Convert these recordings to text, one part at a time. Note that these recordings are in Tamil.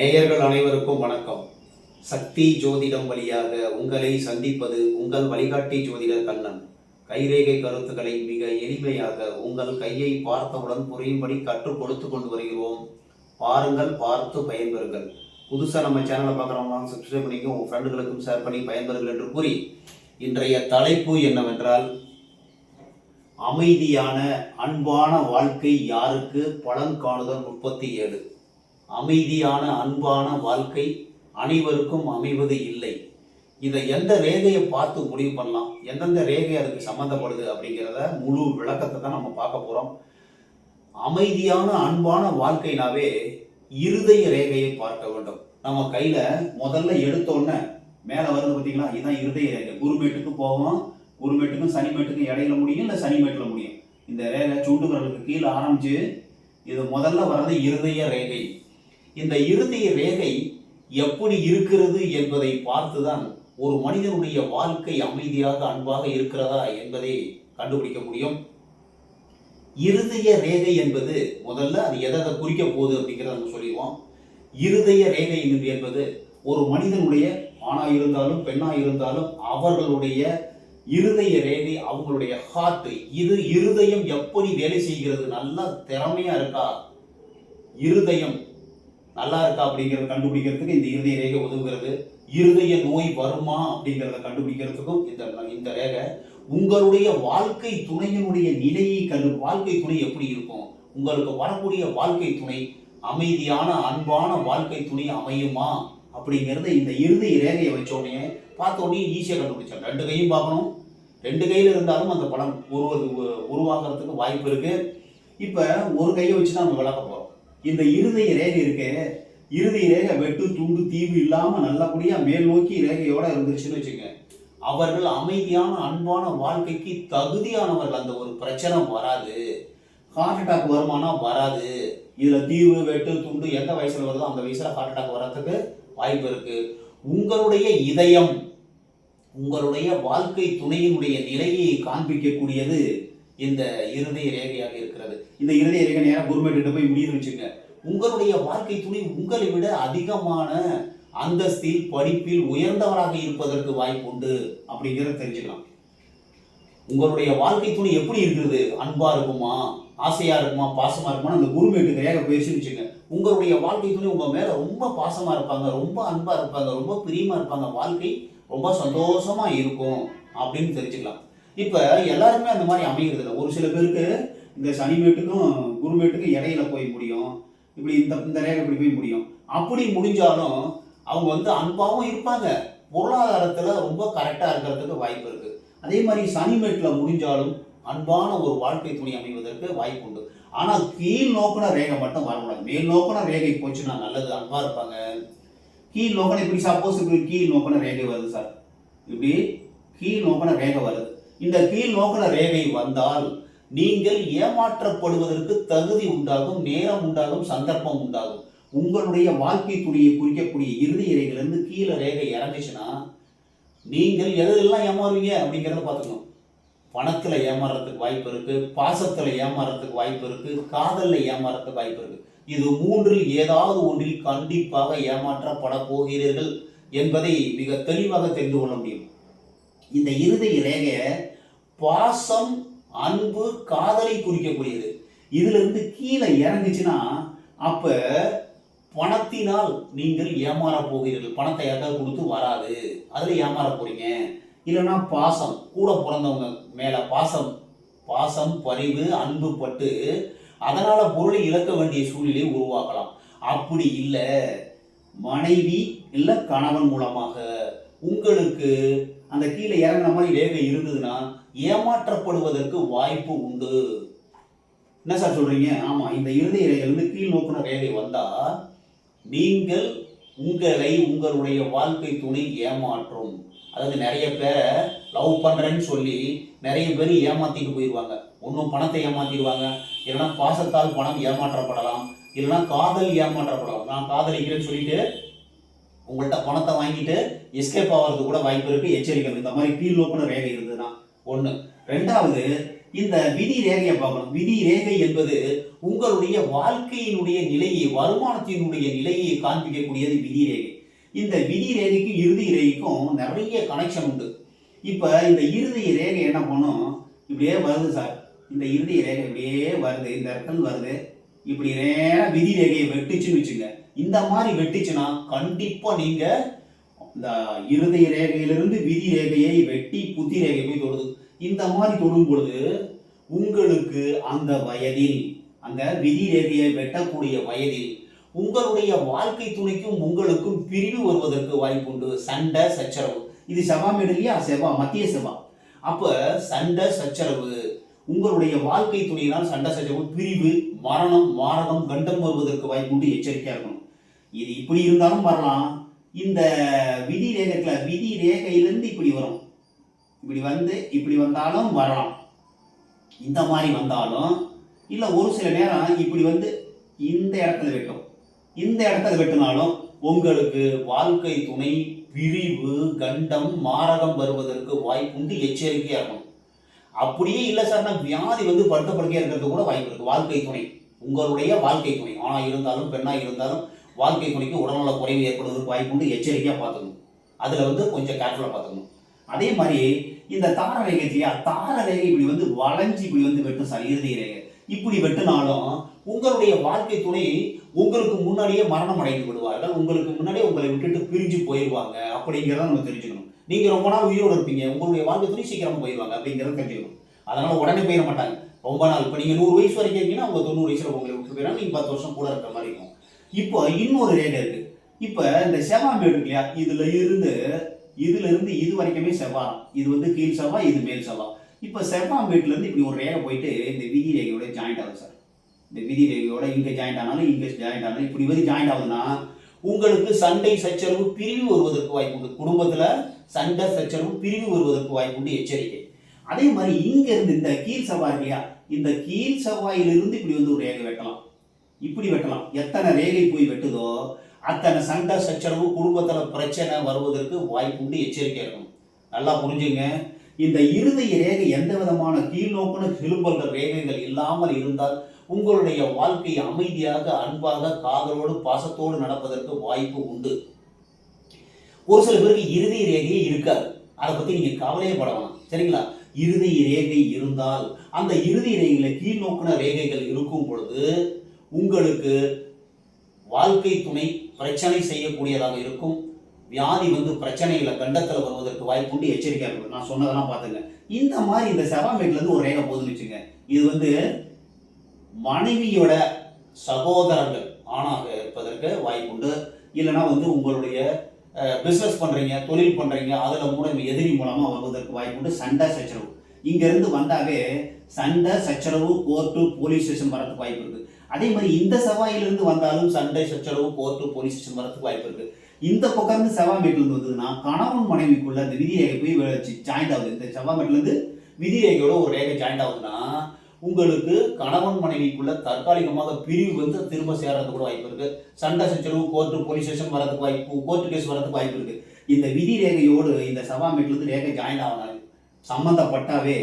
நேயர்கள் அனைவருக்கும் வணக்கம். சக்தி ஜோதிடம் வழியாக உங்களை சந்திப்பது உங்கள் வழிகாட்டி ஜோதிடர் கண்ணன். கைரேகை கருத்துக்களை மிக எளிமையாக உங்கள் கையை பார்த்தவுடன் புரியும்படி கற்றுக் கொடுத்து கொண்டு வருகிறோம். பாருங்கள் பார்த்து பயன்பெறுங்கள். புதுசாக நம்ம சேனலை பார்க்குறவங்க சப்ஸ்கிரைப் பண்ணிக்க உங்கள் ஃப்ரெண்டுகளுக்கும் ஷேர் பண்ணி பயன்பெறுங்கள் என்று கூறி இன்றைய தலைப்பு என்னவென்றால் அமைதியான அன்பான வாழ்க்கை யாருக்கு? பலன் காணுதல் முப்பத்தி ஏழு. அமைதியான அன்பான வாழ்க்கை அனைவருக்கும் அமைவது இல்லை. இதை எந்த ரேகையை பார்த்து முடிவு பண்ணலாம்? எந்தெந்த ரேகை அதுக்கு சம்மந்தப்படுது அப்படிங்கிறத முழு விளக்கத்தை தான் நம்ம பார்க்க போகிறோம் அமைதியான அன்பான வாழ்க்கைனாவே இருதய ரேகையை பார்க்க வேண்டும். நம்ம கையில் முதல்ல எடுத்தோன்னே மேலே வருது பார்த்தீங்களா இதுதான் இருதய ரேகை. குருமேட்டுக்கு போவோம் குருமேட்டுக்கும் சனிமேட்டுக்கும் இடையில முடியும் இல்லை சனிமேட்டில் முடியும். இந்த ரேகை சுண்டு விரலுக்கு கீழே ஆரம்பிச்சு இது முதல்ல வர்றது இருதய ரேகை. இந்த இருதய ரேகை எப்படி இருக்கிறது என்பதை பார்த்துதான் ஒரு மனிதனுடைய வாழ்க்கை அமைதியாக அன்பாக இருக்கிறதா என்பதை கண்டுபிடிக்க முடியும். இருதய ரேகை என்பது முதல்ல அது எதை எதை குறிக்க போகுது அப்படிங்கிறத நம்ம சொல்லிடுவோம். இருதய ரேகை என்பது ஒரு மனிதனுடைய ஆணா இருந்தாலும் பெண்ணா இருந்தாலும் அவர்களுடைய இருதய ரேகை அவங்களுடைய ஹார்ட் இது இருதயம் எப்படி வேலை செய்கிறது? நல்லா திறமையா இருக்கா? இருதயம் நல்லா இருக்கா அப்படிங்கிறத கண்டுபிடிக்கிறதுக்கு இந்த இருதய ரேகை உதவுகிறது. இருதய நோய் வருமா அப்படிங்கிறத கண்டுபிடிக்கிறதுக்கும் இந்த இந்த ரேகை உங்களுடைய வாழ்க்கை துணையினுடைய நிலையை கண்டு வாழ்க்கை துணை எப்படி இருக்கும்? உங்களுக்கு வரக்கூடிய வாழ்க்கை துணை அமைதியான அன்பான வாழ்க்கை துணை அமையுமா அப்படிங்கிறத இந்த இருதய ரேகையை வச்சோடனே பார்த்த உடனே ஈஸியாக கண்டுபிடிச்சோம் ரெண்டு கையும் பார்க்கணும். ரெண்டு கையில் இருந்தாலும் அந்த படம் உருவது உருவாகிறதுக்கு வாய்ப்பு இருக்குது இப்போ ஒரு கையை வச்சு தான் நம்ம விளக்க போகிறோம் இந்த இருதய ரேகை இருக்கு. இருதய ரேகை வெட்டு துண்டு தீவு இல்லாமல் நல்லபடியாக மேல் நோக்கி ரேகையோட இருந்துச்சுன்னு வச்சுக்கோங்க. அவர்கள் அமைதியான அன்பான வாழ்க்கைக்கு தகுதியானவர்கள். அந்த ஒரு பிரச்சனை வராது. ஹார்ட் அட்டாக் வருமானா வராது. இதில் தீவு வெட்டு துண்டு எந்த வயசில் வருதோ அந்த வயசில் ஹார்ட் அட்டாக் வர்றதுக்கு வாய்ப்பு இருக்கு. உங்களுடைய இதயம் உங்களுடைய வாழ்க்கை துணையினுடைய நிலையை காண்பிக்கக்கூடியது இந்த இருதய ரேகையாக இருக்கிறது. இந்த இருதய ரேகை நேரம் குருமேட்டு போய் முடியுது வச்சுங்க உங்களுடைய வாழ்க்கை துணை உங்களை விட அதிகமான அந்தஸ்தில் படிப்பில் உயர்ந்தவராக இருப்பதற்கு வாய்ப்பு உண்டு அப்படிங்கிறத தெரிஞ்சுக்கலாம். உங்களுடைய வாழ்க்கை துணை எப்படி இருக்கிறது? அன்பா இருக்குமா? ஆசையா இருக்குமா? பாசமா இருக்குமா அந்த குருமேட்டு ரேகை பேசி வச்சுங்க உங்களுடைய வாழ்க்கை துணை உங்க மேல ரொம்ப பாசமா இருப்பாங்க ரொம்ப அன்பா இருப்பாங்க ரொம்ப பிரியமா இருப்பாங்க. வாழ்க்கை ரொம்ப சந்தோஷமா இருக்கும் அப்படின்னு தெரிஞ்சுக்கலாம். இப்போ எல்லாருமே அந்த மாதிரி அமைகிறது இல்லை ஒரு சில பேருக்கு இந்த சனிமேட்டுக்கும் குருமேட்டுக்கும் இடையில போய் முடியும். இப்படி இந்த இந்த ரேகை இப்படி போய் முடியும். அப்படி முடிஞ்சாலும் அவங்க வந்து அன்பாகவும் இருப்பாங்க. பொருளாதாரத்தில் ரொம்ப கரெக்டாக இருக்கிறதுக்கு வாய்ப்பு இருக்குது அதே மாதிரி சனிமேட்டில் முடிஞ்சாலும் அன்பான ஒரு வாழ்க்கை துணி அமைவதற்கு வாய்ப்பு உண்டு. ஆனால் கீழ் நோக்கின ரேகை மட்டும் வரக்கூடாது. மேல் நோக்கின ரேகை போச்சுன்னா நல்லது அன்பாக இருப்பாங்க. கீழ் நோக்கின இப்படி சப்போஸ் இப்படி கீழ் நோக்கின ரேகை வருது சார். இப்படி கீழ் நோக்கின ரேகை வருது. இந்த கீழ் நோக்கின ரேகை வந்தால் நீங்கள் ஏமாற்றப்படுவதற்கு தகுதி உண்டாகும் நேரம் உண்டாகும் சந்தர்ப்பம் உண்டாகும். உங்களுடைய வாழ்க்கை துணியை குறிக்கக்கூடிய இறுதி இறைகளிலிருந்து கீழே ரேகை இறங்குச்சுன்னா நீங்கள் எதெல்லாம் ஏமாறுவீங்க அப்படிங்கிறத பார்த்துக்கணும். பணத்தில் ஏமாறுறதுக்கு வாய்ப்பு இருக்கு பாசத்தில் ஏமாறுறதுக்கு வாய்ப்பு இருக்கு காதலில் ஏமாறுறதுக்கு வாய்ப்பு இருக்கு. இது மூன்றில் ஏதாவது ஒன்றில் கண்டிப்பாக ஏமாற்றப்பட போகிறீர்கள் என்பதை மிக தெளிவாக தெரிந்து கொள்ள முடியும். இந்த இறுதி ரேகையை பாசம் அன்பு காதலை குறிக்கக்கூடியது. இதுல இருந்து கீழே இறங்குச்சுன்னா அப்ப பணத்தினால் நீங்கள் ஏமாற போகிறீர்கள். பணத்தை யாருக்காவது கொடுத்து வராது. அதுல ஏமாற போறீங்க. இல்லைன்னா பாசம் கூட பிறந்தவங்க மேல பாசம் பாசம் பரிவு அன்பு பட்டு அதனால பொருளை இழக்க வேண்டிய சூழ்நிலை உருவாக்கலாம். அப்படி இல்லை. மனைவி இல்லை கணவன் மூலமாக உங்களுக்கு அந்த கீழே இறங்குன மாதிரி ரேகை இருந்ததுன்னா ஏமாற்றப்படுவதற்கு வாய்ப்பு உண்டு. என்ன சார் சொல்றீங்க? ஆமா இந்த இறுதி ரேகை கீழ் நோக்குன ரேகை வந்தா நீங்கள் உங்களை உங்களுடைய வாழ்க்கை துணை ஏமாற்றும். அதாவது நிறைய பேரை லவ் பண்றேன்னு சொல்லி நிறைய பேர் ஏமாத்திட்டு போயிடுவாங்க. ஒன்றும் பணத்தை ஏமாத்திடுவாங்க. இல்லைன்னா பாசத்தால் பணம் ஏமாற்றப்படலாம். இல்லைன்னா காதல் ஏமாற்றப்படலாம். நான் காதலிக்கிறேன்னு சொல்லிட்டு உங்கள்கிட்ட பணத்தை வாங்கிட்டு எஸ்கேப் ஆகிறது கூட வாய்ப்பு இருக்கு எச்சரிக்கை இந்த மாதிரி கீழ் ஓப்பன ரேகை இருந்ததுன்னா ஒன்று ரெண்டாவது இந்த விதி ரேகையை பார்க்கணும். விதி ரேகை என்பது உங்களுடைய வாழ்க்கையினுடைய நிலையை வருமானத்தினுடைய நிலையை காண்பிக்கக்கூடியது விதி ரேகை. இந்த விதி ரேகைக்கும் இறுதி ரேகைக்கும் நிறைய கனெக்ஷன் உண்டு. இப்போ இந்த இறுதி ரேகை என்ன பண்ணும்? இப்படியே வருது சார். இந்த இறுதி ரேகை இப்படியே வருது இந்த இடத்துல வருது. இப்படி நேரா விதி ரேகையை வெட்டுச்சுன்னு வச்சுங்க. இந்த மாதிரி வெட்டுச்சுன்னா கண்டிப்பாக நீங்கள் இந்த இருதய ரேகையிலிருந்து விதி ரேகையை வெட்டி புத்தி ரேகை போய் தொடுது. இந்த மாதிரி தொடும் பொழுது உங்களுக்கு அந்த வயதில் அந்த விதி ரேகையை வெட்டக்கூடிய வயதில் உங்களுடைய வாழ்க்கை துணைக்கும் உங்களுக்கும் பிரிவு வருவதற்கு வாய்ப்புண்டு சண்டை சச்சரவு. இது செவ்வாய் இல்லையா? செவ்வா மத்திய செவ்வா அப்போ சண்டை சச்சரவு உங்களுடைய வாழ்க்கை துணையினால் சண்டை சச்சரவு பிரிவு மரணம் மாரகம் கண்டம் வருவதற்கு வாய்ப்புண்டு எச்சரிக்கையாக இருக்கணும். இது இப்படி இருந்தாலும் வரலாம். இந்த விதி ரேகைக்குள்ள விதி ரேகையிலிருந்து இப்படி வரும். இப்படி வந்து இப்படி வந்தாலும் வரலாம். இந்த மாதிரி வந்தாலும் இல்லை ஒரு சில நேரம் இப்படி வந்து இந்த இடத்துல வெட்டும். இந்த இடத்துல வெட்டினாலும் உங்களுக்கு வாழ்க்கை துணை பிரிவு கண்டம் மாரகம் வருவதற்கு வாய்ப்புண்டு எச்சரிக்கையாக இருக்கணும். அப்படியே இல்லை சார் நான் வியாதி வந்து படுத்த படுக்கையா இருக்கிறது கூட வாய்ப்பு இருக்குது வாழ்க்கை துணை. உங்களுடைய வாழ்க்கை துணை. ஆனால் இருந்தாலும் பெண்ணாக இருந்தாலும் வாழ்க்கை துணைக்கு உடல்நல குறைவு ஏற்படுவதற்கு வாய்ப்புண்டு எச்சரிக்கையாக பார்த்துக்கணும். அதில் வந்து கொஞ்சம் கேர்ஃபுல்லாக பார்த்துக்கணும். அதே மாதிரி இந்த தார ரேகை இல்லையா? தார ரேகை இப்படி வந்து வளைஞ்சு இப்படி வந்து வெட்டும் சார் இறுதி ரேகை. இப்படி வெட்டினாலும் உங்களுடைய வாழ்க்கை துணை உங்களுக்கு முன்னாடியே மரணம் அடைந்து விடுவார்கள். உங்களுக்கு முன்னாடியே உங்களை விட்டுட்டு பிரிஞ்சு போயிடுவாங்க அப்படிங்கிறத நம்ம தெரிஞ்சுக்கணும். நீங்கள் ரொம்ப நாள் உயிரோடு இருப்பீங்க. உங்களுடைய வாழ்க்கை துணி சீக்கிரம் போயிடுவாங்க அப்படிங்கிறத தெரிஞ்சுக்கணும். அதனால உடனே போயிட மாட்டாங்க. ரொம்ப நாள். இப்போ நீங்கள் நூறு வயசு வரைக்கும் இருக்கீங்கன்னா அவங்க தொண்ணூறு வயசில் உங்களை விட்டு போயிடாங்க பத்து வருஷம் கூட இருக்கிற மாதிரி இருக்கும். இப்போ இன்னொரு ரேகை இருக்கு. இப்போ இந்த செவ்வாய் மேடு இல்லையா? இதுல இருந்து இதுல இருந்து இது வரைக்குமே செவ்வாய். இது வந்து கீழ் செவ்வாய் இது மேல் செவ்வாய். இப்போ செவ்வாய் மேட்ல இருந்து இப்படி ஒரு ரேகை போயிட்டு இந்த விதி ரேகையோட ஜாயிண்ட் ஆகுது சார். இந்த விதி ரேகையோட இங்கே ஜாயிண்ட் ஆனாலும் இங்கே ஜாயிண்ட் ஆனாலும் இப்படி வந்து ஜாயிண்ட் ஆகுதுன்னா உங்களுக்கு சண்டை சச்சரவு பிரிவு வருவதற்கு வாய்ப்பு உண்டு. குடும்பத்தில் சண்டை சச்சரவு பிரிவு வருவதற்கு வாய்ப்புண்டு எச்சரிக்கை. அதே மாதிரி இங்கேருந்து இந்த கீழ் செவ்வாய் இல்லையா? இந்த கீழ் செவ்வாயிலிருந்து இப்படி வந்து ஒரு ரேகை வெட்டலாம். இப்படி வெட்டலாம். எத்தனை ரேகை போய் வெட்டுதோ அத்தனை சண்டை சச்சரவு குடும்பத்தில் பிரச்சனை வருவதற்கு வாய்ப்புண்டு எச்சரிக்கை இருக்கும். நல்லா புரிஞ்சுங்க. இந்த இருதய ரேகை எந்த விதமான கீழ்நோக்குன கிளும்பல்கள் ரேகைகள் இல்லாமல் இருந்தால் உங்களுடைய வாழ்க்கை அமைதியாக அன்பாக காதலோடு பாசத்தோடு நடப்பதற்கு வாய்ப்பு உண்டு. ஒரு சில பேருக்கு இறுதி ரேகையே இருக்காது. அதை பத்தி நீங்க கவலையே பட வேணாம். சரிங்களா? இறுதி ரேகை இருந்தால் அந்த இறுதி ரேகையில கீழ்நோக்குன ரேகைகள் இருக்கும் பொழுது உங்களுக்கு வாழ்க்கை துணை பிரச்சனை செய்யக்கூடியதாக இருக்கும். வியாதி வந்து பிரச்சனைகளை கண்டத்தில் வருவதற்கு வாய்ப்புண்டு எச்சரிக்கையாக இருக்கும் நான் சொன்னதெல்லாம் பார்த்துங்க. இந்த மாதிரி இந்த செவாமேட்ல ஒரு ரேகை போதுன்னு வச்சுங்க இது வந்து மனைவியோட சகோதரர்கள் ஆணாக இருப்பதற்கு வாய்ப்புண்டு. இல்லைன்னா வந்து உங்களுடைய பிஸ்னஸ் பண்ணுறீங்க தொழில் பண்ணுறீங்க அதில் மூலம் எதிரி மூலமாக வருவதற்கு வாய்ப்புண்டு சண்டை சச்சரவு. இங்கேருந்து வந்தாவே சண்டை சச்சரவு கோர்ட்டு போலீஸ் ஸ்டேஷன் வரதுக்கு வாய்ப்பு இருக்குது அதே மாதிரி இந்த செவ்வாயிலிருந்து வந்தாலும் சண்டை சச்சரவு கோர்ட்டு போலீஸ் ஸ்டேஷன் வரதுக்கு வாய்ப்பு இருக்குது இந்த பக்கம் இருந்து செவ்வாய் வீட்டுல வந்ததுன்னா கணவன் மனைவிக்குள்ள அந்த விதி ரேகை போய் ஜாயிண்ட் ஆகுது. இந்த செவ்வாய் வீட்டிலேருந்து விதி ரேகையோட ஒரு ரேகை ஜாயிண்ட் ஆகுதுன்னா உங்களுக்கு கணவன் மனைவிக்குள்ள தற்காலிகமாக பிரிவு வந்து திரும்ப சேர்றதுக்கு கூட வாய்ப்பு இருக்கு. சண்டை சச்சரவு கோர்ட்டு போலீஸ் ஸ்டேஷன் வரதுக்கு வாய்ப்பு கோர்ட்டு கேஸ் வரதுக்கு வாய்ப்பு இருக்கு. இந்த விதி ரேகையோடு இந்த செவ்வாய் இருந்து ரேகை ஜாயின் ஆகணும் சம்மந்தப்பட்டாவே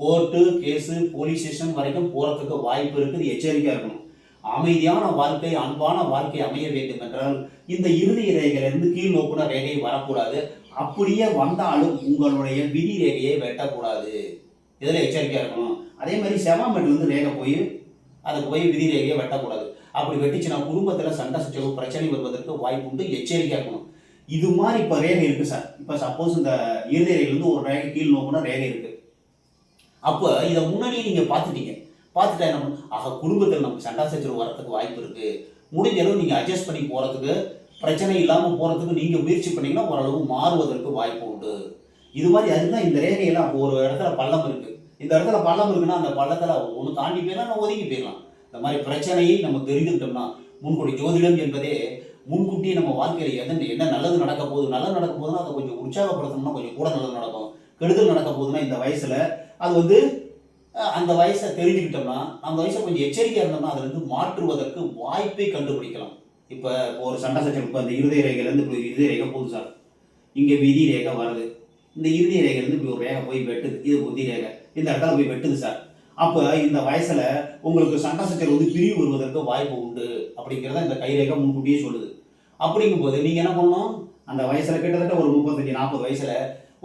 கோர்ட்டு கேஸு போலீஸ் ஸ்டேஷன் வரைக்கும் போறதுக்கு வாய்ப்பு இருக்குது எச்சரிக்கையாக இருக்கணும். அமைதியான வாழ்க்கை அன்பான வாழ்க்கை அமைய வேண்டும் என்றால் இந்த இறுதி ரேகையிலிருந்து கீழ் நோக்குன ரேகை வரக்கூடாது. அப்படியே வந்தாலும் உங்களுடைய விதி ரேகையை வெட்டக்கூடாது. இதில் எச்சரிக்கையாக இருக்கணும். அதே மாதிரி செவாமெட்ல வந்து ரேகை போய் அதை போய் விதி ரேகையை வெட்டக்கூடாது. அப்படி வெட்டிச்சுன்னா குடும்பத்தில் சண்டை சச்சரவு பிரச்சனை வருவதற்கு வாய்ப்பு உண்டு. எச்சரிக்கையாக இருக்கணும். இது மாதிரி இப்போ ரேகை இருக்குது சார். இப்போ சப்போஸ் இந்த இறுதி ரேகையிலிருந்து ஒரு ரேகை கீழ் நோக்கினா ரேகை இருக்குது அப்போ இதை முன்னாடியே நீங்கள் பார்த்துட்டீங்க. பார்த்துட்டா என்ன ஆக குடும்பத்தில் நமக்கு சண்டை சச்சரவு வரத்துக்கு வாய்ப்பு இருக்குது முடிஞ்ச அளவு நீங்க அட்ஜஸ்ட் பண்ணி போகிறதுக்கு பிரச்சனை இல்லாமல் போகிறதுக்கு நீங்கள் முயற்சி பண்ணீங்கன்னா ஓரளவு மாறுவதற்கு வாய்ப்பு உண்டு. இது மாதிரி அதுதான் இந்த ரேகையெல்லாம் அப்போ ஒரு இடத்துல பள்ளம் இருக்கு. இந்த இடத்துல பள்ளம் இருக்குன்னா அந்த பள்ளத்தில் ஒன்று தாண்டி போயிடலாம் நம்ம ஒதுங்கி போயிடலாம். இந்த மாதிரி பிரச்சனையை நம்ம தெரிஞ்சுக்கிட்டோம்னா முன்கூடி ஜோதிடம் என்பதே முன்கூட்டியே நம்ம வாழ்க்கையில் எது என்ன நல்லது நடக்க போகுது நல்லது நடக்க போகுதுன்னா அதை கொஞ்சம் உற்சாகப்படுத்தணும்னா கொஞ்சம் கூட நல்லது நடக்கும். கெடுதல் நடக்க போகுதுன்னா இந்த வயசில் அது வந்து அந்த வயசை தெரிஞ்சுக்கிட்டோம்னா அந்த வயசை கொஞ்சம் எச்சரிக்கையாக இருந்தோம்னா அதுல இருந்து மாற்றுவதற்கு வாய்ப்பை கண்டுபிடிக்கலாம். இப்போ ஒரு சண்டை சச்சரவு இப்போ இந்த இருதய ரேகையிலேருந்து இப்படி இருதய ரேகை போகுது சார். இங்கே விதி ரேகை வருது. இந்த இறுதி ரேகையிலேருந்து இப்படி ஒரு ரேகை போய் வெட்டுது. இது புத்தி ரேகை. இந்த இடத்துல போய் வெட்டுது சார். அப்போ இந்த வயசில் உங்களுக்கு சண்டை சச்சரவு வந்து பிரிவு வருவதற்கு வாய்ப்பு உண்டு அப்படிங்கிறத இந்த கைரேகை முன்கூட்டியே சொல்லுது. அப்படிங்கும்போது நீங்கள் என்ன பண்ணணும்? அந்த வயசில் கிட்டத்தட்ட ஒரு முப்பத்தஞ்சு நாற்பது வயசில்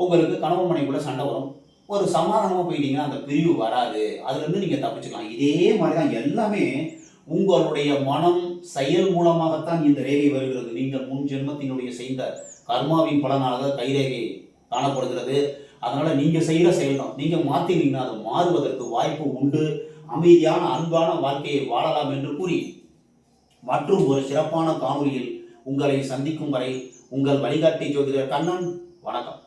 உங்களுக்கு கணவன் கூட சண்டை வரும். ஒரு சமாதானமாக போயிட்டீங்கன்னா அந்த பிரிவு வராது. அதுலேருந்து நீங்கள் தப்பிச்சுக்கலாம். இதே மாதிரி தான் எல்லாமே உங்களுடைய மனம் செயல் மூலமாகத்தான் இந்த ரேகை வருகிறது. நீங்கள் முன் ஜென்மத்தினுடைய செய்த கர்மாவின் பலனாக கைரேகை காணப்படுகிறது. அதனால நீங்க செய்யற செயல் தான் நீங்க மாத்தினீங்கன்னா அது மாறுவதற்கு வாய்ப்பு உண்டு. அமைதியான அன்பான வாழ்க்கையை வாழலாம் என்று கூறி மற்றும் ஒரு சிறப்பான காணொலியில் உங்களை சந்திக்கும் வரை உங்கள் வழிகாட்டி ஜோதிடர் கண்ணன் வணக்கம்.